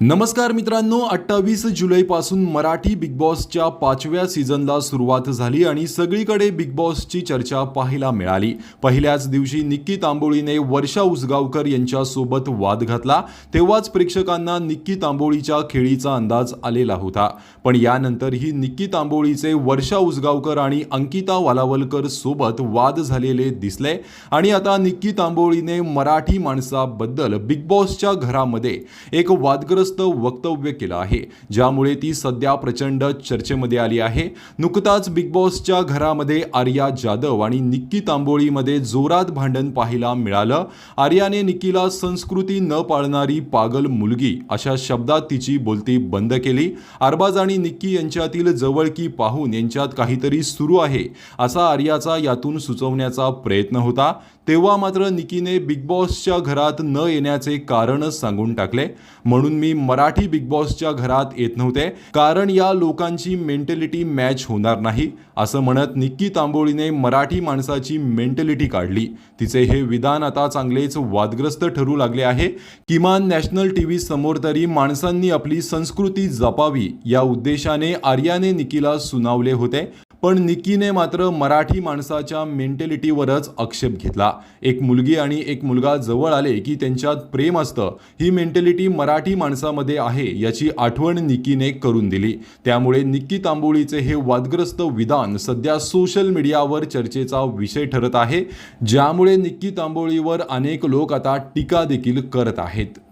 नमस्कार मित्रांनो अठ्ठावीस जुलैपासून मराठी बिग बॉसच्या पाचव्या सीझनला सुरुवात झाली आणि सगळीकडे बिग बॉसची चर्चा पाहायला मिळाली. पहिल्याच दिवशी निक्की तांबोळीने वर्षा उसगावकर यांच्यासोबत वाद घातला. तेव्हाच प्रेक्षकांना निक्की तांबोळीच्या खेळीचा अंदाज आलेला होता. पण यानंतरही निक्की तांबोळीचे वर्षा उसगावकर आणि अंकिता वालावलकर सोबत वाद झालेले दिसले. आणि आता निक्की तांबोळीने मराठी माणसाबद्दल बिग बॉसच्या घरामध्ये एक वादग्रस्त वक्तव्य केलं आहे ज्यामुळे ती सध्या प्रचंड चर्चेमध्ये आली आहे. नुकताच बिग बॉसच्या घरामध्ये आर्या जाधव आणि निक्की तांबोळीमध्ये जोरात भांडण पाहायला मिळालं. आर्याने निक्कीला संस्कृती न पाळणारी पागल मुलगी अशा शब्दात तिची बोलती बंद केली. अरबाज आणि निक्की यांच्यातील जवळकी पाहून यांच्यात काहीतरी सुरू आहे असा आर्याचा यातून सुचवण्याचा प्रयत्न होता. तेव्हा मात्र निकीने बिग बॉसच्या घरात न येण्याचे कारण सांगून टाकले. म्हणून मी मराठी बिग बॉसच्या घरात येत नव्हते कारण या लोकांची मेंटॅलिटी मॅच होणार नाही असं म्हणत निक्की तांबोळीने मराठी माणसाची मेंटॅलिटी काढली. तिचे हे विधान आता चांगलेच वादग्रस्त ठरू लागले आहे. किमान नॅशनल टी व्ही समोर तरी माणसांनी आपली संस्कृती जपावी या उद्देशाने आर्याने निकीला सुनावले होते. पण निकीने मात्र मराठी माणसाच्या मेंटॅलिटीवरच आक्षेप घेतला. एक मुलगी आणि एक मुलगा जवळ आले की त्यांच्यात प्रेम असतं. ही मेंटॅलिटी मराठी माणसामध्ये आहे याची आठवण निकीने करून दिली. त्यामुळे निक्की तांबोळीचे हे वादग्रस्त विधान सध्या सोशल मीडियावर चर्चेचा विषय ठरत आहे ज्यामुळे निक्की तांबोळीवर अनेक लोक आता टीका देखील करत आहेत.